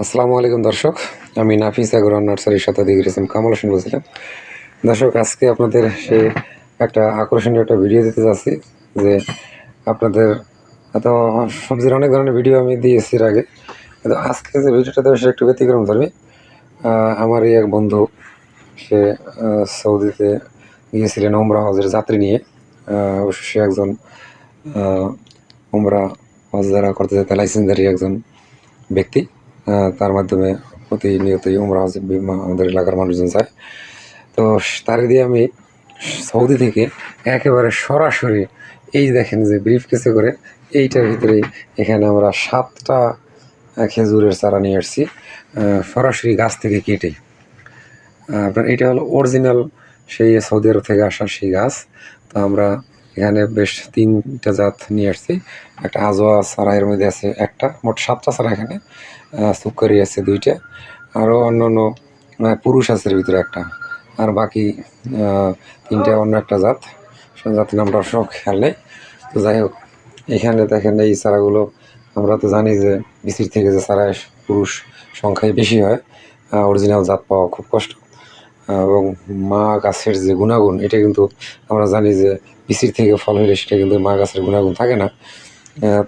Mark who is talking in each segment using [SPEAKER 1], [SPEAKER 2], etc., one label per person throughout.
[SPEAKER 1] আসসালামু আলাইকুম, দর্শক। আমি নাফিস আগরওয়ান নার্সারির দিয়ে গেছিলাম কামাল হোসেন বলছিলাম। দর্শক, আজকে আপনাদের সে একটা আকর্ষণীয় একটা ভিডিও দিতে যাচ্ছি যে আপনাদের এত সবজির অনেক ধরনের ভিডিও আমি দিয়েছি এর আগে। কিন্তু আজকে যে ভিডিওটা দেবে সেটা একটু ব্যতিক্রম ধরবে আমার এই এক বন্ধু, সে সৌদিতে গিয়েছিলেন ওমরা হজের যাত্রী নিয়ে। অবশ্য সে একজন ওমরা হজ যারা করতে যেতে লাইসেন্সধারী একজন ব্যক্তি। তার মাধ্যমে প্রতিনিয়তই উমরা হজ বিমা আমাদের এলাকার মানুষজন যায়। তো তারই দিয়ে আমি সৌদি থেকে একেবারে সরাসরি এই দেখেন যে ব্রিফ কেসে করে এইটার ভিতরেই এখানে আমরা সাতটা খেজুরের চারা নিয়ে আসছি সরাসরি গাছ থেকে কেটে। আপনার এটা হলো অরিজিনাল সেই সৌদি আরব থেকে আসা সেই গাছ। তো আমরা এখানে বেশ তিনটা জাত নিয়ে আসছি। একটা আজোয়া এর মধ্যে আছে একটা, মোট সাতটা সারা এখানে সুকারি আছে দুইটা আরও অন্য অন্য পুরুষ আছে ভিতরে একটা। আর বাকি তিনটা অন্য একটা জাত। জাতের নামটা সব খেয়াল নেই। তো যাই হোক, এখানে দেখেন এই চারাগুলো, আমরা তো জানি যে বিসির থেকে যে চারা পুরুষ সংখ্যায় বেশি হয় অরিজিনাল জাত পাওয়া খুব কষ্ট। এবং মা গাছের যে গুণাগুণ, এটা কিন্তু আমরা জানি যে বিসির থেকে ফল হলে সেটা কিন্তু মা গাছের গুণাগুণ থাকে না।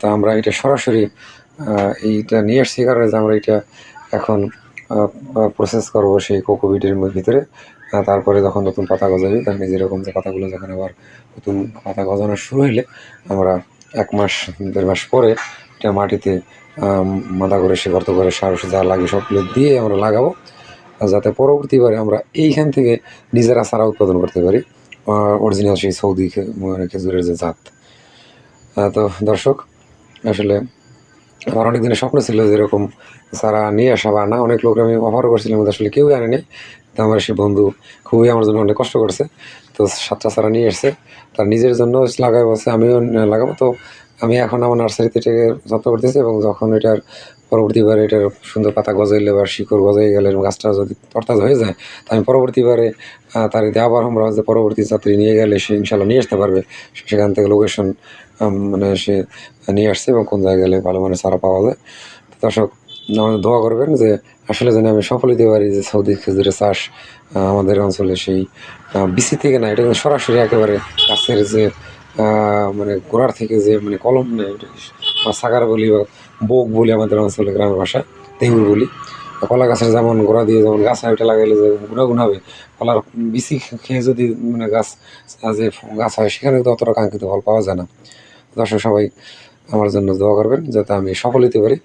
[SPEAKER 1] তো আমরা এটা সরাসরি এইটা নিয়ে আসছি কারণে যে আমরা এটা এখন প্রসেস করব সেই কোকোবিটের ভিতরে। তারপরে যখন নতুন পাতা গজাবে তখন এই যেরকম যে পাতাগুলো যখন আবার নতুন পাতা গজানো শুরু হইলে, আমরা এক মাস, দেড় মাস পরে এটা মাটিতে মাদা করে সে গর্ত করে সার যা লাগে সবগুলো দিয়ে আমরা লাগাবো। যাতে পরবর্তীবারে আমরা এইখান থেকে নিজেরা চারা উৎপাদন করতে পারি অরিজিনাল সেই সৌদি মানে খেজুরের যে জাত। তো দর্শক, আসলে আমার অনেক দিনের স্বপ্ন ছিল যে এরকম চারা নিয়ে আসা বা না, অনেক লোক আমি অফারও করছিলাম আসলে কেউই আনেনি। তো আমার সে বন্ধু খুবই আমার জন্য অনেক কষ্ট করছে। তো সাতটা চারা নিয়ে এসছে, তার নিজের জন্য লাগাই বলছে আমিও লাগাবো। তো আমি এখন আমার নার্সারিতে এটাকে যত্ন করতেছি এবং যখন এটার পরবর্তীবারে এটার সুন্দর পাতা গজাইলে বা শিকড় গজাই গেলে গাছটা যদি তরতাজ হয়ে যায়, তো আমি পরবর্তীবারে তার আবার আমরা যে পরবর্তী যাত্রী নিয়ে গেলে সে ইনশাল্লাহ নিয়ে আসতে পারবে সেখান থেকে লোকেশন মানে সে নিয়ে আসছে এবং কোন জায়গায় গেলে ভালো মানে চারা পাওয়া যায় দর্শক, আমাদের দোয়া করবেন যে আসলে যেন আমি সফল হতে পারি যে সৌদি খেজুরের চাষ আমাদের অঞ্চলে সেই বিসি থেকে না, এটা কিন্তু সরাসরি একেবারে গাছের যে মানে গোড়ার থেকে যে মানে কলম কি? বা সাগার বলি বা বোক বলি আমাদের অঞ্চলে গ্রামের ভাষায় তেহুর বলি। কলা গাছের যেমন গোড়া দিয়ে যেমন গাছ ওইটা লাগাইলে যে গুণাগুণ হবে। কলার বিসি খেয়ে যদি মানে গাছ যে গাছ হয়, সেখানে তো অতটা কাঙ্ক্ষিত ফল পাওয়া যায় না। দর্শক সবাই আমার জন্য দোয়া করবেন, যাতে আমি সফল হতে পারি।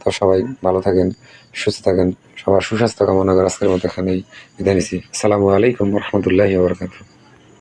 [SPEAKER 1] তো সবাই ভালো থাকেন, সুস্থ থাকেন, সবার সুস্বাস্থ্য কামনা করে আজকের মতো এখানেই বিদায় নিছি। আসসালামু আলাইকুম রহমতুল্লাহি